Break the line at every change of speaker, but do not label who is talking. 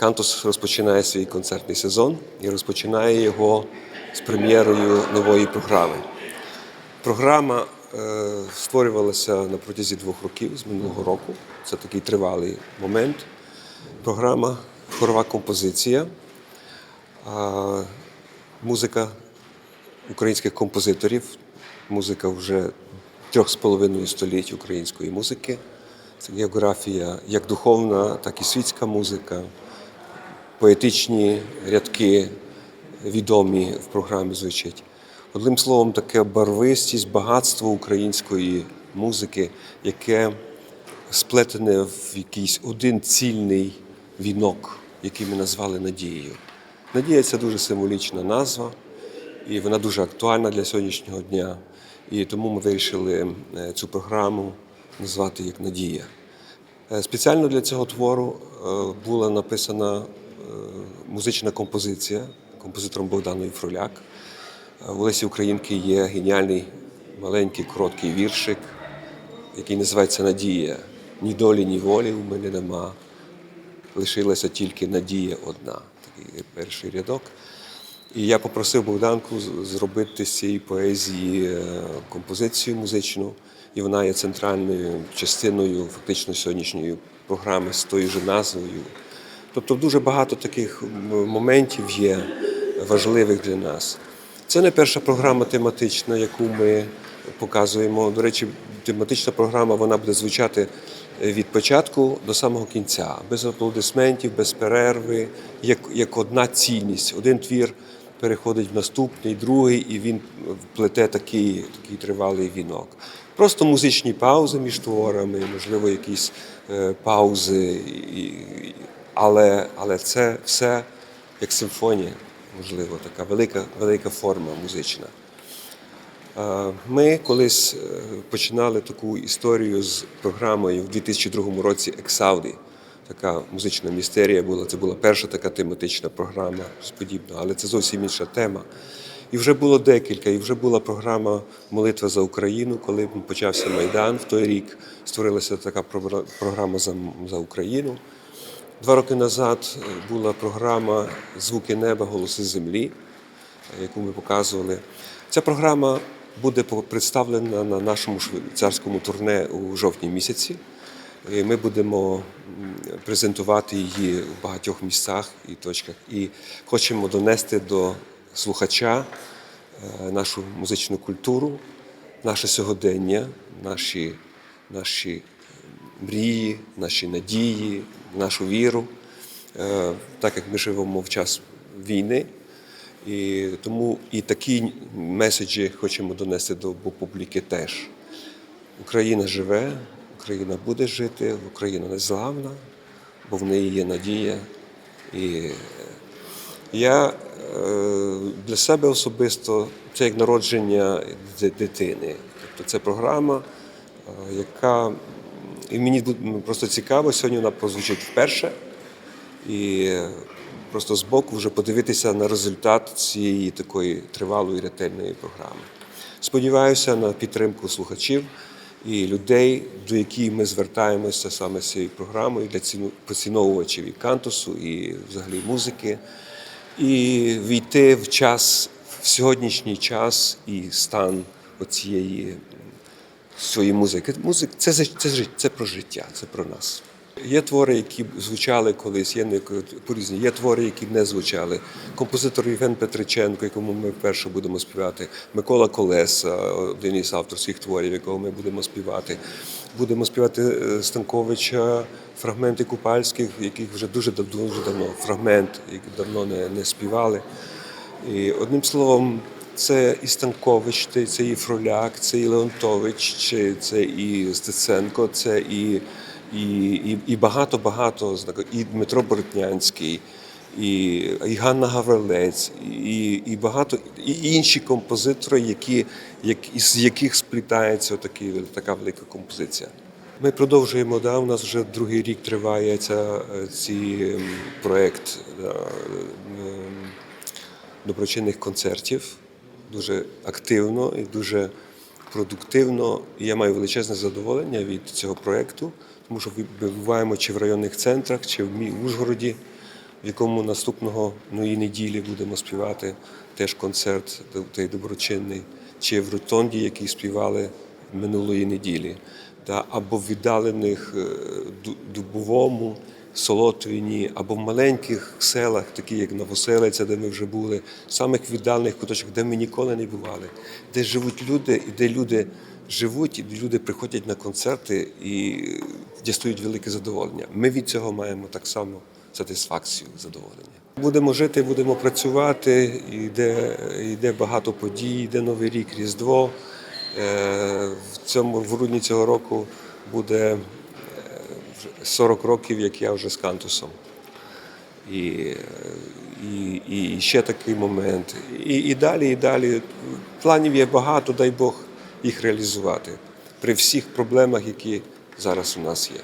Кантус розпочинає свій концертний сезон і розпочинає його з прем'єрою нової програми. Програма е, створювалася на протязі двох років з минулого року. Це такий тривалий момент. Програма хорова композиція, а, музика українських композиторів, музика вже трьох з половиною століть української музики. Це географія як духовна, так і світська музика, поетичні рядки відомі в програмі звучать. Одним словом, таке барвистість, багатство української музики, яке сплетене в якийсь один цільний вінок, який ми назвали Надією. Надія це дуже символічна назва, і вона дуже актуальна для сьогоднішнього дня. І тому ми вирішили е, цю програму назвати як Надія. Е, Спеціально для цього твору е, була написана музична композиція композитором Богданою Фроляк. Е, В Олесі Українки є геніальний маленький короткий віршик, який називається Надія. Ні долі, ні волі у мене нема. Лишилася тільки надія одна. Такий перший рядок. І я попросив Богданку зробити з цієї поезії е, композицію музичну, і вона є центральною частиною фактично сьогоднішньої програми з тою ж назвою. Тобто дуже багато таких моментів є важливих для нас. Це не перша програма тематична, яку ми показуємо. До речі, тематична програма вона буде звучати від початку до самого кінця, без аплодисментів, без перерви, як, як одна цінність. Один твір переходить в наступний, другий, і він плете такий, такий тривалий вінок. Просто музичні паузи між творами, можливо, якісь е, паузи, і, але, але це все як симфонія, можливо, така велика, велика форма музична. Е, Ми колись е, починали таку історію з програмою в 2002 році Ексауді. Така музична містерія була. Це була перша така тематична програма, подібне, але це зовсім інша тема. І вже було декілька, і вже була програма Молитва за Україну, коли почався Майдан. В той рік створилася така програма за Україну. Два роки назад е, була програма Звуки неба, голоси землі, е, яку ми показували. Ця програма буде представлена на нашому швейцарському турне у жовтні місяці. Ми будемо презентувати її в багатьох місцях і точках. І хочемо донести до слухача е, нашу музичну культуру, наше сьогодення, наші, наші мрії, наші надії, нашу віру, Е, так як ми живемо в час війни. І тому і такі меседжі хочемо донести до публіки теж. Україна живе, Україна буде жити, Україна незламна, бо в неї є надія. І е, я е, для себе особисто це як народження дитини. Тобто це програма, яка і мені бу- просто цікаво, сьогодні вона прозвучить вперше. І просто збоку вже подивитися на результат цієї такої тривалої ретельної програми. Сподіваюся на підтримку слухачів і людей, до яких ми звертаємося саме з цією програмою для поціновувачів і кантусу, і взагалі музики, і війти в час, в сьогоднішній час і стан оцієї своєї музики. Музик це, це, жит- це про життя, це про нас. Є твори, які звучали колись, є не по-різні. Є твори, які не звучали. Композитор Євген Петриченко, якому ми вперше будемо співати, Микола Колеса, один із авторських творів, якого ми будемо співати. Будемо співати е, Станковича, фрагменти Купальських, яких вже дуже дуже давно фрагмент, які давно не, не співали. І одним словом, це і Станкович, це- і Фроляк, це і Леонтович, це і Стеценко, це і, і, і, багато-багато і Дмитро Боротнянський, і, і Ганна Гаврилець, і, і багато і інші композитори, які, як, із яких сплітається такі, така велика композиція. Ми продовжуємо, да, у нас вже другий рік триває ця, ці ем, да, доброчинних концертів дуже активно і дуже продуктивно. І я маю величезне задоволення від цього проєкту, тому що вибуваємо чи в районних центрах, чи в Мі- Ужгороді. в якому наступного ну, неділі будемо співати теж концерт той доброчинний, чи в Ротонді, який співали минулої неділі, та, або в віддалених е, Ду- Дубовому, Солотвіні, або в маленьких селах, такі як Новоселиця, де ми вже були, в самих віддалених куточках, де ми ніколи не бували, де живуть люди, і де люди живуть, і люди приходять на концерти і дістають велике задоволення. Ми від цього маємо так само сатисфакцію, задоволення. Будемо жити, будемо працювати, йде, йде багато подій, йде Новий рік, Різдво. Е, В цьому в грудні цього року буде 40 років, як я вже з кантусом. І, і, і ще такий момент. І, і далі, і далі. Планів є багато, дай Бог їх реалізувати при всіх проблемах, які зараз у нас є.